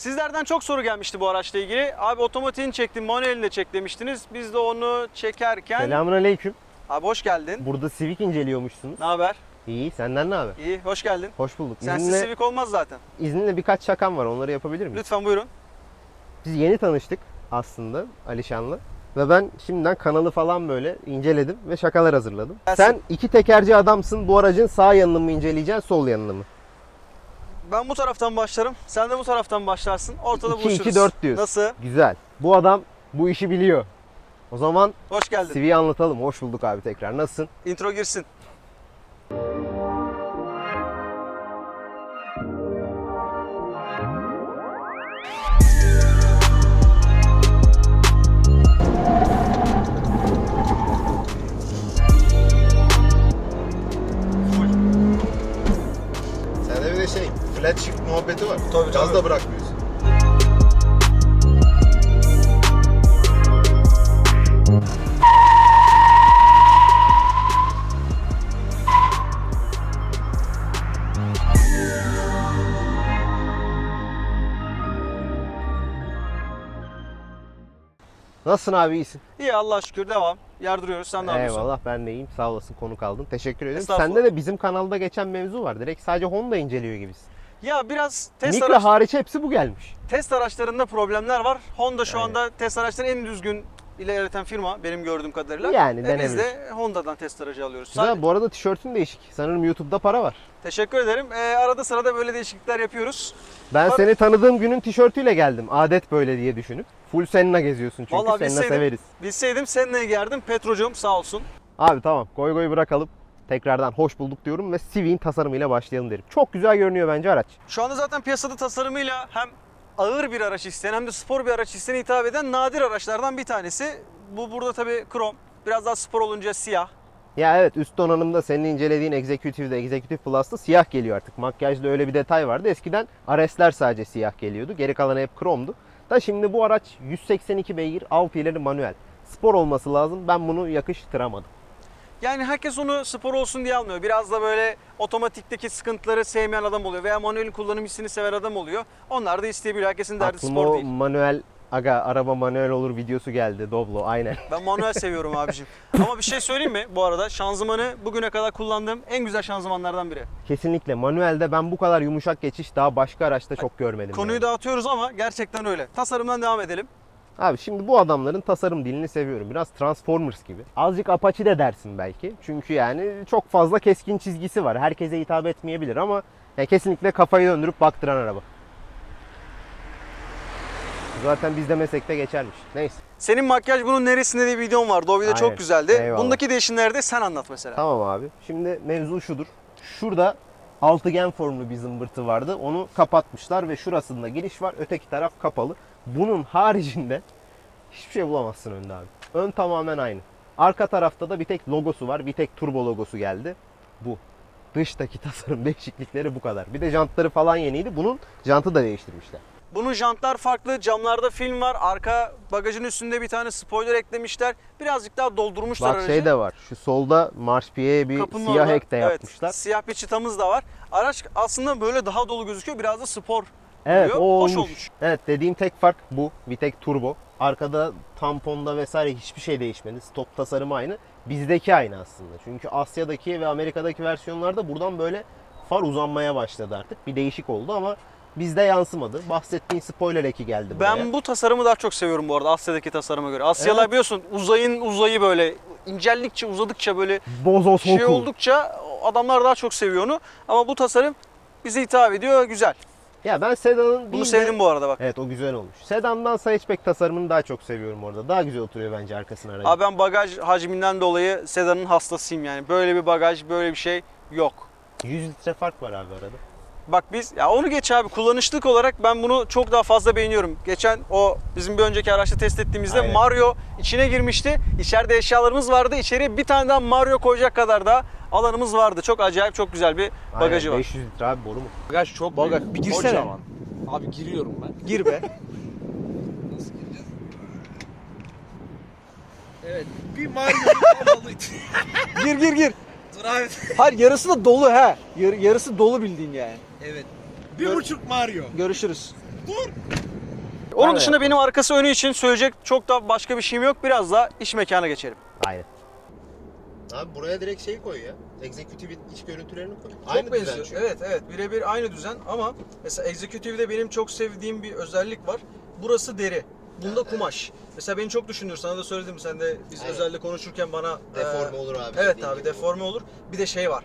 Sizlerden çok soru gelmişti bu araçla ilgili. Abi otomatiğini çektim, manuelini de çek demiştiniz. Biz de onu çekerken... Selamun aleyküm. Abi hoş geldin. Burada Civic inceliyormuşsunuz. Ne haber? İyi, senden ne haber? İyi, hoş geldin. Hoş bulduk. Sensiz İzninle, Civic olmaz zaten. izninle birkaç şakam var, onları yapabilir miyim? Lütfen buyurun. Biz yeni tanıştık aslında Alişan'la. Ve ben şimdiden kanalı falan böyle inceledim ve şakalar hazırladım. Gelsin. Sen iki tekerci adamsın. Bu aracın sağ yanını mı inceleyeceksin, sol yanını mı? Ben bu taraftan başlarım. Sen de bu taraftan başlarsın. Ortada İki, buluşuruz. iki, dört diyorsun. Nasıl? Güzel. Bu adam bu işi biliyor. O zaman Hoş geldin. Civic'i anlatalım. Hoş bulduk abi tekrar. Nasılsın? Intro girsin. Flat shift muhabbeti var. Tabii, Gaz tabii. da bırakmıyorsun. Nasılsın abi? İyisin. İyi Allah'a şükür devam. Yardırıyoruz. Sen ne yapıyorsun? Eyvallah ben de iyiyim. Sağ olasın konuk aldın. Teşekkür ederim. Estağfurullah. Sende de bizim kanalda geçen mevzu var. Direkt sadece Honda inceliyor gibisin. Ya biraz test, Micra araç, hariç hepsi bu gelmiş. test araçlarında problemler var. Honda şu Aynen. anda test araçları en düzgün ilerleten firma benim gördüğüm kadarıyla. Yani Ve biz de Honda'dan test aracı alıyoruz. Güzel. Sadece- Bu arada tişörtün değişik. Sanırım YouTube'da para var. Teşekkür ederim. Ee, arada sırada böyle değişiklikler yapıyoruz. Ben Para- seni tanıdığım günün tişörtüyle geldim. Adet böyle diye düşünüp. Full Senna geziyorsun çünkü. Vallahi Senna bilseydim- severiz. Bilseydim seninle giyerdim. Petrocum sağ olsun. Abi tamam. Goy goy bırakalım. Tekrardan hoş bulduk diyorum ve Civic'in tasarımıyla başlayalım derim. Çok güzel görünüyor bence araç. Şu anda zaten piyasada tasarımıyla hem ağır bir araç isteyen hem de spor bir araç isteyen hitap eden nadir araçlardan bir tanesi. Bu burada tabii krom. Biraz daha spor olunca siyah. Ya evet üst donanımda senin incelediğin Executive'de, Executive Plus'ta siyah geliyor artık. Makyajda öyle bir detay vardı. Eskiden RS'ler sadece siyah geliyordu. Geri kalanı hep kromdu. Da şimdi bu araç 182 beygir, ileri manuel. Spor olması lazım. Ben bunu yakıştıramadım. Yani herkes onu spor olsun diye almıyor. Biraz da böyle otomatikteki sıkıntıları sevmeyen adam oluyor veya manuel kullanım hissini seven adam oluyor. Onlar da isteyebiliyor. Herkesin derdi Aklıma spor o değil. manuel aga araba manuel olur videosu geldi. Doblo aynen. Ben manuel seviyorum abicim. Ama bir şey söyleyeyim mi bu arada? Şanzımanı bugüne kadar kullandığım en güzel şanzımanlardan biri. Kesinlikle manuelde ben bu kadar yumuşak geçiş daha başka araçta çok görmedim. Konuyu yani. dağıtıyoruz ama gerçekten öyle. Tasarımdan devam edelim. Abi şimdi bu adamların tasarım dilini seviyorum. Biraz Transformers gibi. Azıcık Apache de dersin belki. Çünkü yani çok fazla keskin çizgisi var. Herkese hitap etmeyebilir ama yani kesinlikle kafayı döndürüp baktıran araba. Zaten biz demesek de geçermiş. Neyse. Senin makyaj bunun neresinde diye bir videon vardı. O video Aynen. çok güzeldi. Eyvallah. Bundaki değişimleri de sen anlat mesela. Tamam abi. Şimdi mevzu şudur. Şurada altıgen formlu bir zımbırtı vardı. Onu kapatmışlar ve şurasında giriş var. Öteki taraf kapalı. Bunun haricinde hiçbir şey bulamazsın önde abi. Ön tamamen aynı. Arka tarafta da bir tek logosu var. Bir tek turbo logosu geldi. Bu. Dıştaki tasarım değişiklikleri bu kadar. Bir de jantları falan yeniydi. Bunun jantı da değiştirmişler. Bunun jantlar farklı. Camlarda film var. Arka bagajın üstünde bir tane spoiler eklemişler. Birazcık daha doldurmuşlar Bak aracı. şey de var. Şu solda Marşpiye'ye bir Kapının siyah orada, ek de evet, yapmışlar. Siyah bir çıtamız da var. Araç aslında böyle daha dolu gözüküyor. Biraz da spor Evet o Hoş olmuş. olmuş. Evet dediğim tek fark bu. Bir tek turbo. Arkada tamponda vesaire hiçbir şey değişmedi. Stop tasarımı aynı. Bizdeki aynı aslında. Çünkü Asya'daki ve Amerika'daki versiyonlarda buradan böyle far uzanmaya başladı artık. Bir değişik oldu ama bizde yansımadı. Bahsettiğin spoiler eki geldi buraya. Ben bu tasarımı daha çok seviyorum bu arada Asya'daki tasarıma göre. Asyalar Evet. biliyorsun uzayın uzayı böyle inceldikçe uzadıkça böyle Bozo şey oldukça adamlar daha çok seviyor onu. Ama bu tasarım bize hitap ediyor. Güzel. Ya ben sedanın Bunu de- sevdim bu arada bak. Evet o güzel olmuş. Sedandansa hatchback tasarımını daha çok seviyorum orada. Daha güzel oturuyor bence arkasına aracın. Abi ben bagaj hacminden dolayı sedanın hastasıyım yani. Böyle bir bagaj, böyle bir şey yok. 100 litre fark var abi arada. Bak biz ya onu geç abi kullanışlık olarak ben bunu çok daha fazla beğeniyorum. Geçen o bizim bir önceki araçta test ettiğimizde Aynen. Mario içine girmişti. İçeride eşyalarımız vardı. İçeriye bir tane daha Mario koyacak kadar da alanımız vardı. Çok acayip çok güzel bir bagajı Aynen, var. 500 litre abi boru mu? Bagaj çok Bagaj- büyük. Bir girsene. Kocaman. Abi giriyorum ben. Gir be. Evet. Bir Mario'nun havalı. gir gir gir. Dur abi. Hayır yarısı da dolu he. Yar- yarısı dolu bildiğin yani. Evet. Bir buçuk Mario. Görüşürüz. Onun Evet. dışında benim arkası önü için söyleyecek çok da başka bir şeyim yok. Biraz da iş mekana geçelim. Aynen. Abi buraya direkt şey koy ya. Executive'in iç görüntülerini koy. Çok Aynı düzen benziyor. çünkü. Evet evet birebir aynı düzen ama mesela Executive'de benim çok sevdiğim bir özellik var. Burası deri. Bunda kumaş. Mesela beni çok düşündür. Sana da söyledim. Sen de biz Aynen. özelde konuşurken bana Deforme e, olur abi. Evet abi deforme olur. Bir de şey var.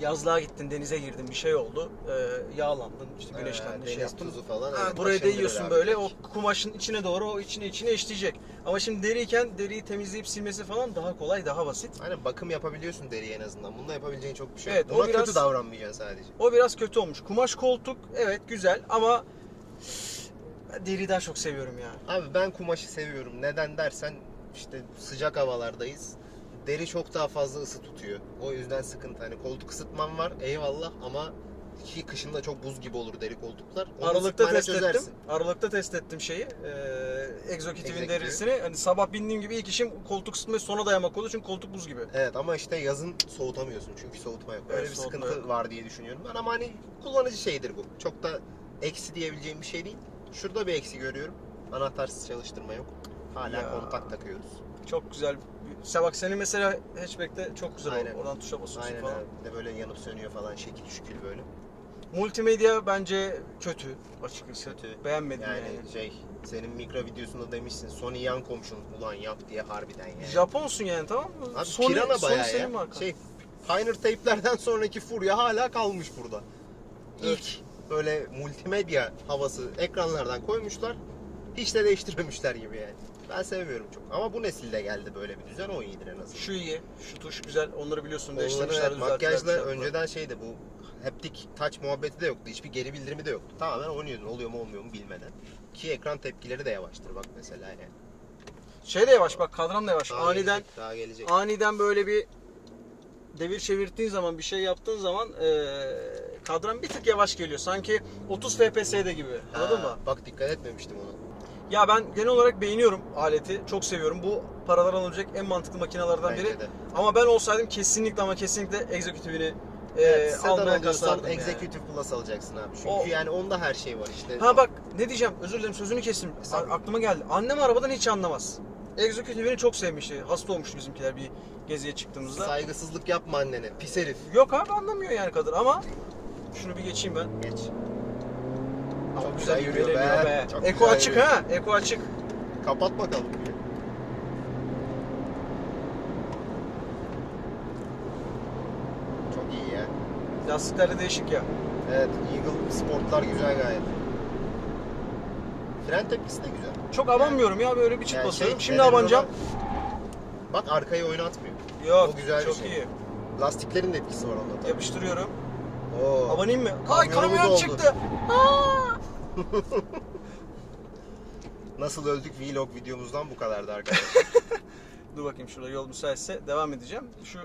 Yazlığa gittin, denize girdin, bir şey oldu. E, yağlandın, işte Ee, güneşlendin, şey deniz yaptın. tuzu falan. Ha, evet, buraya değiyorsun abi böyle direkt. o kumaşın içine doğru o içine içine eşleyecek. Ama şimdi deriyken deriyi temizleyip silmesi falan daha kolay, daha basit. Aynen bakım yapabiliyorsun deriye en azından. Bunda yapabileceğin çok bir şey Evet, yok. o Buna biraz- kötü davranmayacaksın sadece. O biraz kötü olmuş. Kumaş koltuk evet güzel ama ben deriyi daha çok seviyorum ya. Abi ben kumaşı seviyorum. Neden dersen işte sıcak havalardayız. Deri çok daha fazla ısı tutuyor. O yüzden sıkıntı. Hani koltuk ısıtman var eyvallah ama ki kışında çok buz gibi olur deri koltuklar. Onu Aralıkta test ettim. çözersin. Aralıkta test ettim şeyi. Ee, Exocutive'in derisini. Hani sabah bindiğim gibi ilk işim koltuk ısıtmayı sona dayamak oldu çünkü koltuk buz gibi. Evet ama işte yazın soğutamıyorsun çünkü soğutma yok. Öyle Evet, bir sıkıntı yok. var diye düşünüyorum ben ama hani kullanıcı şeydir bu. Çok da eksi diyebileceğim bir şey değil. Şurada bir eksi görüyorum. Anahtarsız çalıştırma yok. Hala Ya. kontak takıyoruz. Çok güzel. Sen bak senin mesela hatchback'te çok güzel Aynen. oldu. Oradan tuşa basıyorsun Aynen falan. abi. Bir de böyle yanıp sönüyor falan şekil şükül böyle. Multimedya bence kötü açıkçası. Kötü. Beğenmedim Yani, yani. şey senin mikro videosunda demişsin Sony yan komşun ulan yap diye harbiden yani. Japonsun yani tamam mı? Abi Pirana Sony bayağı senin ya. markan. Şey Pioneer Tape'lerden sonraki furya hala kalmış burada. Evet. İlk böyle multimedya havası ekranlardan koymuşlar. Hiç de değiştirmemişler gibi yani. Ben sevmiyorum çok. Ama bu nesilde geldi böyle bir düzen o iyidir en azından. Şu iyi, şu tuş güzel. Onları biliyorsun değiştirmişler. evet, düzelttiler, makyajla şey önceden şeydi bu haptik touch muhabbeti de yoktu. Hiçbir geri bildirimi de yoktu. Tamamen oynuyordun oluyor mu olmuyor mu bilmeden. Ki ekran tepkileri de yavaştır bak mesela yani. Şey de yavaş bak kadran da yavaş. Daha Aniden gelecek, daha gelecek. aniden böyle bir devir çevirttiğin zaman bir şey yaptığın zaman eee kadran bir tık yavaş geliyor. Sanki 30 FPS'de gibi. Anladın Ha, mı? Bak dikkat etmemiştim ona. Ya ben genel olarak beğeniyorum aleti. Çok seviyorum. Bu paralar alınacak en mantıklı makinelerden Bence biri. de. Ama ben olsaydım kesinlikle ama kesinlikle Executive'ini eee Evet, sedan almaya alıyorsan kasardım yani. Executive Plus alacaksın abi. Çünkü O- yani onda her şey var işte. Ha bak ne diyeceğim özür dilerim sözünü kestim. A- Estağfurullah. aklıma geldi. Annem arabadan hiç anlamaz. Executive'ini çok sevmişti. Hasta olmuştu bizimkiler bir geziye çıktığımızda. Saygısızlık yapma annene. Pis herif. Yok abi anlamıyor yani kadın ama şunu bir geçeyim ben. Geç. Çok güzel yürüyor be. be. Çok Eko güzel açık yürüyor. ha. Eko açık. Kapat bakalım. Çok iyi ya. Lastikler de değişik ya. Evet, Eagle Sportlar güzel gayet. Fren tepkisi de güzel. Çok abanmıyorum ya böyle bir çık Yani basıyorum. şey, Şimdi abanacağım. ona- Bak arkayı oynatmıyor. Yok O güzel çok şey. iyi. Lastiklerin de etkisi var onda tabii. Yapıştırıyorum. Oo. Abanayım mı? Ay kamyon çıktı. Nasıl öldük vlog videomuzdan bu kadardı arkadaşlar. Dur bakayım şurada yol müsaitse devam edeceğim. Şu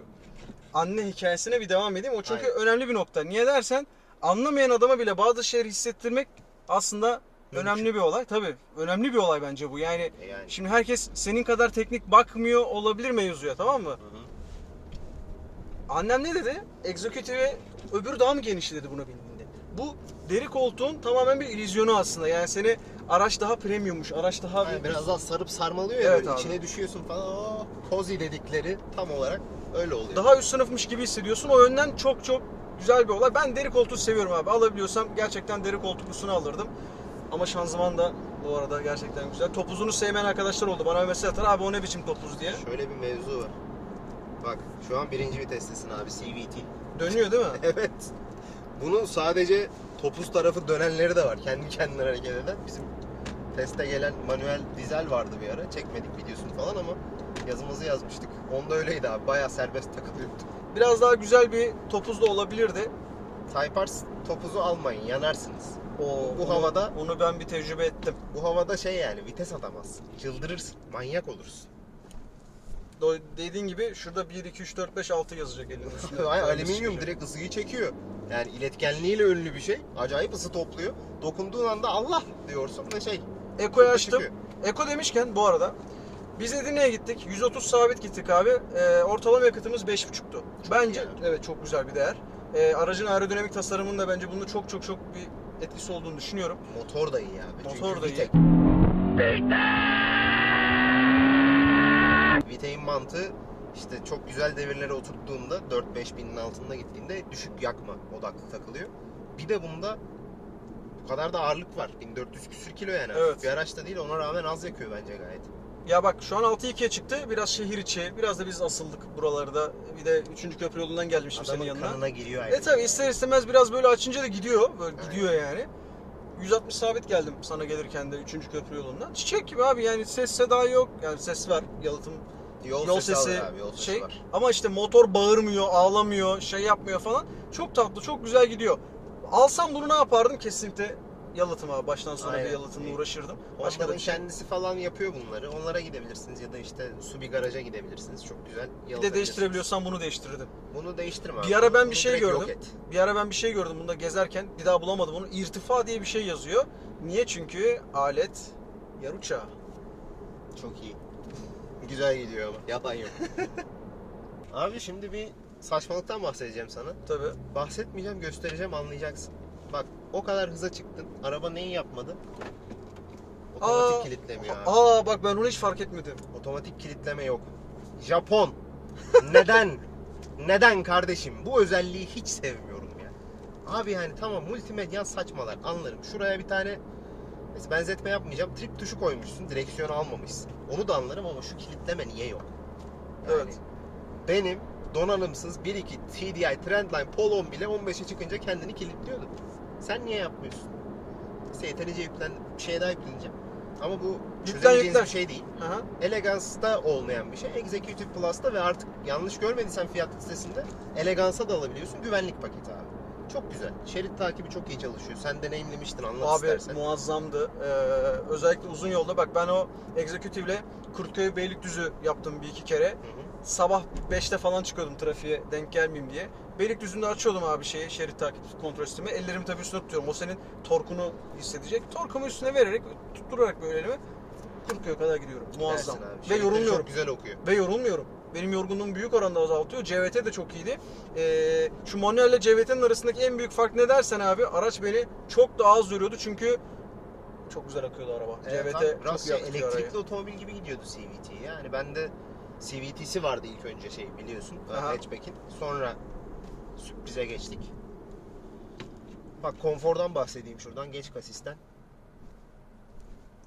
anne hikayesine bir devam edeyim. O çünkü Aynen. önemli bir nokta. Niye dersen anlamayan adama bile bazı şeyleri hissettirmek aslında Mümkün. önemli bir olay. Tabii önemli bir olay bence bu. Yani E yani. şimdi herkes senin kadar teknik bakmıyor olabilir mevzuya tamam mı? Hı hı. Annem ne dedi? Executive'e öbür daha mı genişti dedi buna bindiğinde. Bu deri koltuğun tamamen bir illüzyonu aslında. Yani seni araç daha premiummuş, araç daha Yani bir- biraz daha sarıp sarmalıyor ya Evet böyle içine düşüyorsun falan. Oo, cozy dedikleri tam olarak öyle oluyor. daha üst sınıfmış gibi hissediyorsun. O yönden çok çok güzel bir olay. Ben deri koltuğu seviyorum abi. Alabiliyorsam gerçekten deri koltuklusunu alırdım. Ama şanzıman da bu arada gerçekten güzel. Topuzunu sevmeyen arkadaşlar oldu. Bana bir mesaj atar abi o ne biçim topuz diye. Şöyle bir mevzu var. Bak şu an birinci vitestesin abi CVT. Dönüyor değil mi? Evet. Bunun sadece topuz tarafı dönenleri de var. Kendi kendine hareket eden. Bizim teste gelen manuel dizel vardı bir ara. Çekmedik videosunu falan ama yazımızı yazmıştık. Onda öyleydi abi. Bayağı serbest takılıyordu. Biraz daha güzel bir topuz da olabilirdi. Type topuzu almayın. Yanarsınız. O, Bu onu- havada- onu ben bir tecrübe ettim. Bu havada şey yani vites atamazsın. Çıldırırsın. Manyak olursun. Do- Dediğin gibi şurada 1, 2, 3, 4, 5, 6 yazacak. Ay, Öyle alüminyum çıkacak. direkt ısıyı çekiyor. Yani iletkenliğiyle ünlü bir şey. Acayip ısı topluyor. Dokunduğun anda Allah diyorsun ve şey. Eko'yu açtım. çıkıyor. Eko demişken bu arada biz Edirne'ye gittik. 130 sabit gittik abi. Ee, ortalama yakıtımız 5.5'tu. Bence evet çok güzel bir değer. Ee, aracın aerodinamik tasarımının da bence bunda çok çok çok bir etkisi olduğunu düşünüyorum. Motor da iyi abi. Motor Çünkü da iyi. Vitek. Vitek'in mantığı işte çok güzel devirlere oturttuğunda 4-5 binin altında gittiğinde düşük yakma odaklı takılıyor. Bir de bunda bu kadar da ağırlık var. 1400 küsür kilo yani. Evet. Bir araç da değil ona rağmen az yakıyor bence gayet. Ya bak şu an 6-2'ye çıktı. Biraz şehir içi, biraz da biz asıldık buralarda. Bir de 3. köprü yolundan gelmiştim senin Adamın yanına. kanına giriyor E tabi ister istemez biraz böyle açınca da gidiyor. Böyle Aynen. gidiyor yani. 160 sabit geldim sana gelirken de 3. köprü yolundan. Çiçek gibi abi yani ses seda yok. Yani ses var. Yalıtım Yol, Yol sesi, sesi, abi, yol sesi şey var. ama işte motor bağırmıyor, ağlamıyor, şey yapmıyor falan. Çok tatlı, çok güzel gidiyor. Alsam bunu ne yapardım? Kesinlikle yalıtım abi. Baştan sona Aynen. bir yalıtımla uğraşırdım. Başka da şey. kendisi falan yapıyor bunları. Onlara gidebilirsiniz ya da işte su bir garaja gidebilirsiniz. Çok güzel Bir de yalıtabilirsiniz. değiştirebiliyorsam bunu değiştirirdim. Bunu değiştirme abi. Bir ara ben Bunu bir şey gördüm. Bir ara ben bir şey gördüm bunda gezerken. Bir daha bulamadım onu. İrtifa diye bir şey yazıyor. Niye? Çünkü alet yer uçağı. Çok iyi. Güzel gidiyor ama. Yalan yok. Abi şimdi bir saçmalıktan bahsedeceğim sana. Tabii. Bahsetmeyeceğim, göstereceğim, anlayacaksın. Bak o kadar hıza çıktın. Araba neyi yapmadı? Otomatik Aa, kilitlemiyor abi. Aa bak ben onu hiç fark etmedim. Otomatik kilitleme yok. Japon. Neden? Neden kardeşim? Bu özelliği hiç sevmiyorum ya. Abi yani tamam multimedya saçmalar anlarım. Şuraya bir tane mesela benzetme yapmayacağım. Trip tuşu koymuşsun. Direksiyonu almamışsın. Onu da anlarım ama şu kilitleme niye yok? Yani Evet. Benim donanımsız 1.2 TDI Trendline Polo'm bile 15'e çıkınca kendini kilitliyordu. Sen niye yapmıyorsun? İşte yeterince yüklendim. Bir şeye daha yükleneceğim. Ama bu çözemeyeceğiniz bir şey değil. Aha. Elegance'da olmayan bir şey. Executive Plus'ta ve artık yanlış görmediysen fiyat listesinde Elegance'a da alabiliyorsun. Güvenlik paketi abi. Çok güzel. Şerit takibi çok iyi çalışıyor. Sen deneyimlemiştin anlat Abi istersen. muazzamdı. Ee, özellikle uzun yolda bak ben o Executive'le Kurtköy Beylikdüzü yaptım bir iki kere. Hı hı. Sabah 5'te falan çıkıyordum trafiğe denk gelmeyeyim diye. Beylikdüzü'nde açıyordum abi şeyi şerit takip kontrol sistemi. Ellerimi tabii üstüne tutuyorum. O senin torkunu hissedecek. Torkumu üstüne vererek tutturarak böyle elimi Kurtköy'e kadar gidiyorum. Muazzam. Dersin abi. Ve yorulmuyorum. Çok güzel okuyor. Ve yorulmuyorum. Benim yorgunluğumu büyük oranda azaltıyor. CVT de çok iyiydi. Ee, şu manuelle CVT'nin arasındaki en büyük fark ne dersen abi araç beni çok daha az yoruyordu çünkü çok güzel akıyordu araba. Evet, CVT çok iyi elektrikli arayı. otomobil gibi gidiyordu CVT. Yani bende CVT'si vardı ilk önce şey biliyorsun. Aha. Hatchback'in. Sonra sürprize geçtik. Bak konfordan bahsedeyim şuradan. Geç kasisten.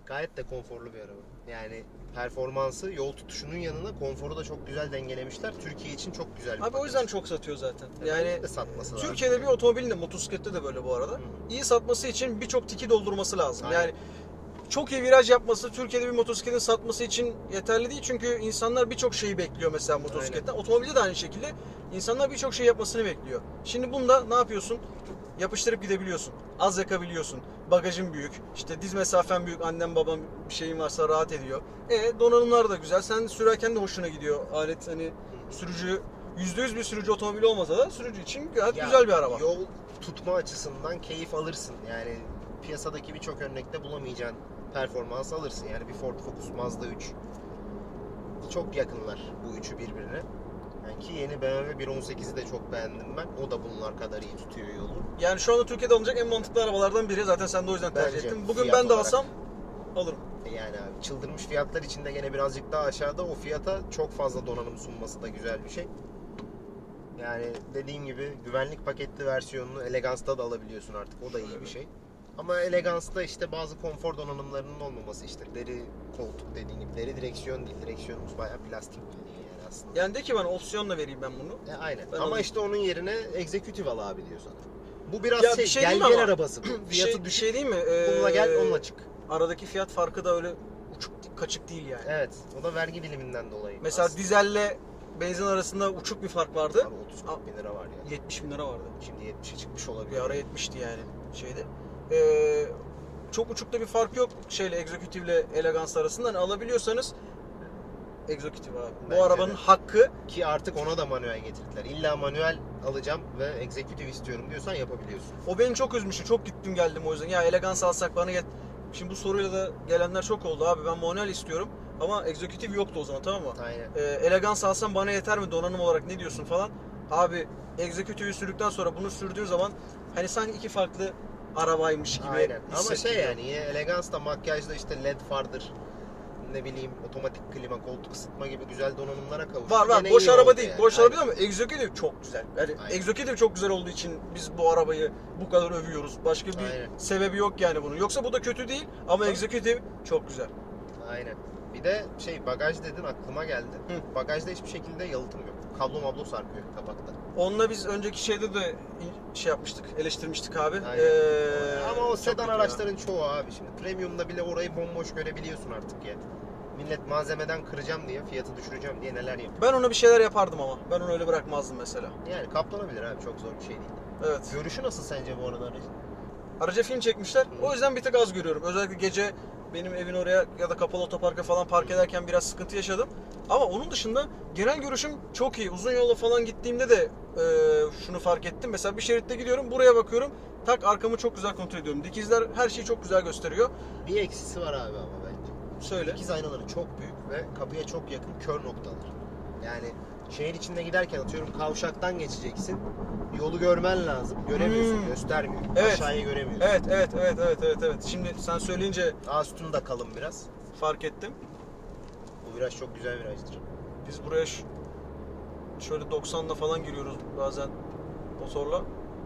Gayet de konforlu bir araba. Yani performansı yol tutuşunun yanına konforu da çok güzel dengelemişler. Türkiye için çok güzel bir Abi o paket. yüzden çok satıyor zaten. Yani Yani de satması lazım. Türkiye'de bir otomobilin de motosiklette de böyle bu arada. Hı. İyi satması için birçok tiki doldurması lazım. Aynen. Yani çok iyi viraj yapması Türkiye'de bir motosikletin satması için yeterli değil. Çünkü insanlar birçok şeyi bekliyor mesela motosikletten. Otomobilde de aynı şekilde insanlar birçok şey yapmasını bekliyor. Şimdi bunda ne yapıyorsun? Yapıştırıp gidebiliyorsun. Az yakabiliyorsun. Bagajın büyük. işte diz mesafen büyük. Annem babam bir şeyin varsa rahat ediyor. E donanımlar da güzel. Sen sürerken de hoşuna gidiyor. Alet hani sürücü %100 bir sürücü otomobili olmasa da sürücü için gayet Ya, güzel bir araba. Yol tutma açısından keyif alırsın. Yani piyasadaki birçok örnekte bulamayacağın performans alırsın. Yani bir Ford Focus Mazda 3 çok yakınlar bu üçü birbirine. Ki yeni BMW 1.18'i de çok beğendim ben. O da bunlar kadar iyi tutuyor yolu. Yani şu anda Türkiye'de alınacak en mantıklı arabalardan biri. Zaten sen de o yüzden tercih Bence ettin. Bugün fiyat ben de olarak. alsam alırım. E Yani abi çıldırmış fiyatlar içinde gene birazcık daha aşağıda o fiyata çok fazla donanım sunması da güzel bir şey. Yani dediğim gibi güvenlik paketli versiyonunu Elegance'da da alabiliyorsun artık. O da iyi bir şey. Ama Elegance'da işte bazı konfor donanımlarının olmaması işte deri koltuk dediğin gibi deri direksiyon değil. Direksiyonumuz bayağı plastik bildiğin yani aslında. Yani de ki ben opsiyonla vereyim ben bunu. E, aynen. Ben Ama alayım. işte onun yerine executive al abi diyor sana. Bu biraz Ya bir şey, şey gel değil mi gel ama? arabası. Bir Fiyatı şey, bir düşük. şey değil mi? Ee, Bununla gel onunla çık. Aradaki fiyat farkı da öyle uçuk kaçık değil yani. Evet. O da vergi diliminden dolayı. Mesela aslında. dizelle benzin arasında uçuk bir fark vardı. Abi 30 bin lira var ya. 70 bin lira vardı. Şimdi 70'e çıkmış olabilir. Bir ara 70'ti yani şeyde. Ee, çok uçukta bir fark yok şeyle Executive ile Elegance arasında. Hani alabiliyorsanız Executive abi. Bence Bu arabanın de. hakkı Ki artık ona da manuel getirdiler. İlla manuel alacağım ve executive istiyorum diyorsan yapabiliyorsun. O beni çok üzmüştü. Çok gittim geldim o yüzden. Ya elegans alsak bana get. Şimdi bu soruyla da gelenler çok oldu abi. Ben manuel istiyorum. Ama executive yoktu o zaman tamam mı? Aynen. Ee, elegans alsam bana yeter mi donanım olarak ne diyorsun falan. Abi executive'i sürdükten sonra bunu sürdüğün zaman hani sanki iki farklı arabaymış gibi Aynen. Ama şey hissettiriyor. yani yine elegans da makyajda işte led fardır. Ne bileyim otomatik klima, koltuk ısıtma gibi güzel donanımlara kavuştu. Var var Gene boş iyi araba oldu değil. yani. Boş araba değil ama Executive çok güzel. Yani Aynen. Executive çok güzel olduğu için biz bu arabayı bu kadar övüyoruz. Başka bir Aynen. sebebi yok yani bunun. Yoksa bu da kötü değil ama. Executive çok güzel. Aynen. Bir de şey bagaj dedin aklıma geldi. Hı. Bagajda hiçbir şekilde yalıtım yok. Kablo mablo sarkıyor kapakta. Onunla biz önceki şeyde de şey yapmıştık, eleştirmiştik abi. Aynen. Ee, Ama o çok sedan kötü ya. araçların çoğu abi şimdi. Premium'da bile orayı bomboş görebiliyorsun artık ya. Millet malzemeden kıracağım diye, fiyatı düşüreceğim diye neler yapıyor. Ben ona bir şeyler yapardım ama. Ben onu öyle bırakmazdım mesela. Yani kaplanabilir abi çok zor bir şey değil. Evet. Görüşü nasıl sence bu arada aracın? Araca film çekmişler. O yüzden bir tık az görüyorum. Özellikle gece benim evin oraya ya da kapalı otoparka falan park ederken biraz sıkıntı yaşadım. Ama onun dışında genel görüşüm çok iyi. Uzun yola falan gittiğimde de e, şunu fark ettim. Mesela bir şeritte gidiyorum, buraya bakıyorum. Tak arkamı çok güzel kontrol ediyorum. Dikizler her şeyi çok güzel gösteriyor. Bir eksisi var abi ama bence. Söyle. Dikiz aynaları çok büyük ve kapıya çok yakın kör noktalar. Yani şehir içinde giderken atıyorum kavşaktan geçeceksin. Yolu görmen lazım. Göremiyorsun, Hmm. göstermiyor. Evet. Aşağıyı göremiyorsun. Evet, evet, evet, evet, evet, evet. Şimdi sen söyleyince Daha sütun da kalın biraz. fark ettim. Bu viraj çok güzel virajdır. Biz buraya ş- şöyle 90'la falan giriyoruz bazen motorla.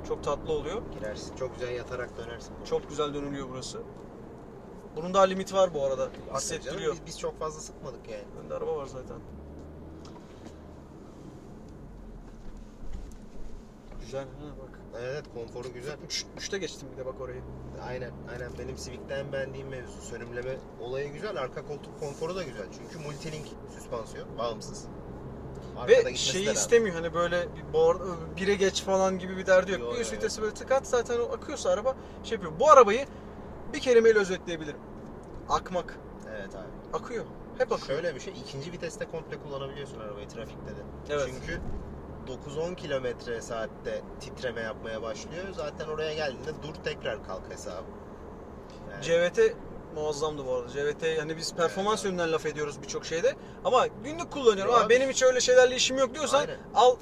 Çok tatlı oluyor. Girersin. Çok güzel yatarak dönersin. Çok güzel dönülüyor burası. Bunun daha limiti var bu arada. Hakikaten Hissettiriyor. canım, Biz, biz çok fazla sıkmadık yani. Önde araba var zaten. Güzel ha bak. Evet, konforu güzel. 3 3'te geçtim bir de bak orayı. Aynen, aynen. Benim Civic'ten beğendiğim mevzu. Sönümleme olayı güzel. Arka koltuk konforu da güzel. Çünkü multilink süspansiyon. Bağımsız. Arkada Ve şeyi lazım. istemiyor hani böyle bir boğar, bire geç falan gibi bir derdi yok. Yok, bir üst evet. vitesi böyle tıkat zaten o akıyorsa araba şey yapıyor. Bu arabayı bir kelimeyle özetleyebilirim. Akmak. Evet abi. Akıyor. Hep akıyor. Şöyle bir şey, ikinci viteste komple kullanabiliyorsun arabayı trafikte de. Evet. Çünkü 9-10 kilometre saatte titreme yapmaya başlıyor. Zaten oraya geldiğinde dur tekrar kalk hesabı. Yani CVT muazzamdı bu arada. CVT hani biz performans Evet, yönünden laf ediyoruz birçok şeyde. Ama günlük kullanıyorum. Abi. benim hiç öyle şeylerle işim yok diyorsan Aynen. al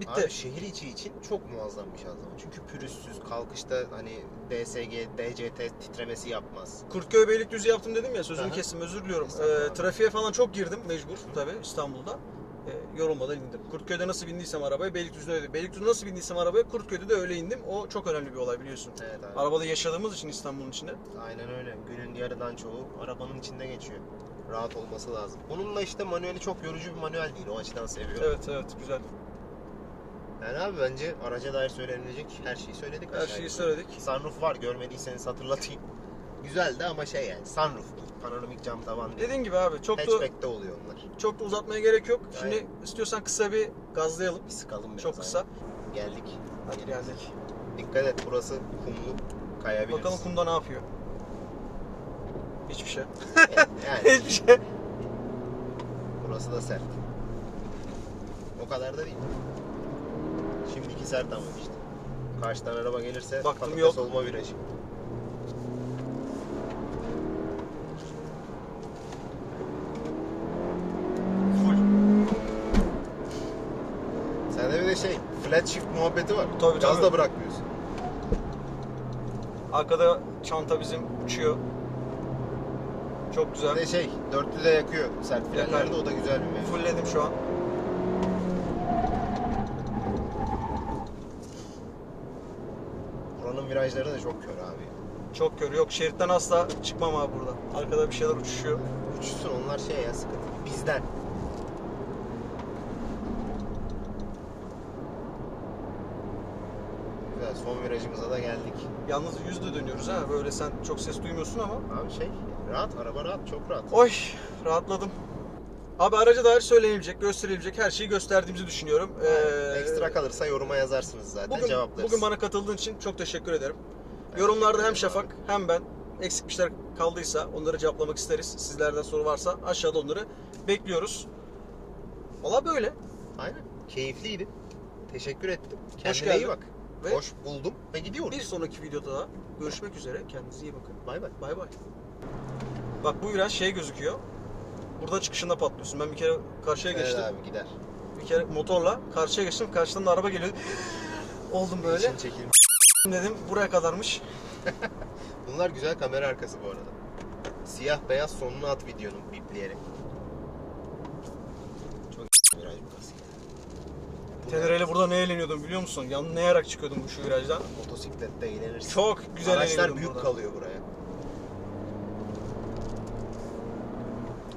bitti. Abi şehir içi için çok muazzam bir şanzıman. Çünkü pürüzsüz kalkışta hani DSG, DCT titremesi yapmaz. Kurtköy Beylikdüzü yaptım dedim ya sözünü Aha. kestim özür diliyorum. Ee, trafiğe falan çok girdim mecbur tabi İstanbul'da. Yorulmadan indim. Kurtköy'de nasıl bindiysem arabaya Beylikdüzü'nde öyle. Beylikdüzü'nde nasıl bindiysem arabaya Kurtköy'de de öyle indim. O çok önemli bir olay biliyorsun. Evet abi. Arabada yaşadığımız için İstanbul'un içinde. Aynen öyle. Günün yarıdan çoğu arabanın içinde geçiyor. Rahat olması lazım. Bununla işte manueli çok yorucu bir manuel değil. O açıdan seviyorum. Evet evet güzel. Yani abi bence araca dair söylenecek her şeyi söyledik. Her şeyi söyledik. Sunroof var görmediyseniz hatırlatayım. Güzeldi ama şey yani sunroof değil. Panoramik cam tavan değil. Dediğin gibi abi çok da Hatchback'te oluyor onlar. çok da uzatmaya gerek yok. Şimdi Aynen. istiyorsan kısa bir gazlayalım. Bir sıkalım biraz. Çok kısa. aynen. Geldik. Hadi geldik. Dikkat et burası kumlu. Kayabiliriz. Bakalım kumda ne yapıyor. Hiçbir şey. Yani Hiçbir şey. burası da sert. O kadar da değil. Şimdiki sert ama işte. Karşıdan araba gelirse Baktım patates yok. olma virajı. Full. Sende bir de flat shift muhabbeti var. Tabii, Gaz tabii. da bırakmıyorsun. Arkada çanta bizim uçuyor. Çok güzel. Bir de şey dörtlü de yakıyor sert frenlerde o da güzel bir mevzu. Fullledim şu an. Buranın virajları da çok kör abi. Çok kör. Yok şeritten asla çıkmam abi burada. Arkada bir şeyler uçuşuyor. Uçuşsun onlar şey ya sıkıntı. Bizden. Son virajımıza da geldik. Yalnız yüzde dönüyoruz ha. Böyle sen çok ses duymuyorsun ama. Abi şey rahat araba rahat çok rahat. Oy rahatladım. Abi araca dair söylenebilecek, gösterilecek her şeyi gösterdiğimizi düşünüyorum. Ee, Ekstra kalırsa yoruma yazarsınız zaten Bugün, cevaplarız. bugün bana katıldığın için çok teşekkür ederim. Ben Yorumlarda hem Şafak abi. hem ben eksik bir şeyler kaldıysa onları cevaplamak isteriz. Sizlerden soru varsa aşağıda onları bekliyoruz. Valla böyle. Aynen. Keyifliydi. Teşekkür ettim. Kendine iyi bak. Ve Hoş buldum ve gidiyorum. bir sonraki videoda da görüşmek üzere. Kendinize iyi bakın. Bay bay. Bay bay. Bak bu biraz şey gözüküyor. Burada çıkışında patlıyorsun. Ben bir kere karşıya Evet geçtim. abi gider. Bir kere motorla karşıya geçtim. Karşıdan da araba geliyor. Oldum böyle. İçin çekilmiş. Dedim buraya kadarmış. Bunlar güzel kamera arkası bu arada. Siyah beyaz sonunu at videonun bipleyerek. Çok viraj burası. Ya. Tenereyle burada ne eğleniyordum biliyor musun? Yanlayarak çıkıyordum bu şu virajdan. Motosiklette eğlenirsin. Çok güzel Araçlar eğleniyordum büyük burada. kalıyor buraya.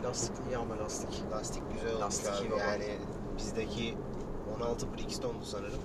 Lastik iyi ama lastik. Lastik güzel olmuş Lastik iyi abi. baba. Yani bizdeki 16 Brixton'du sanırım.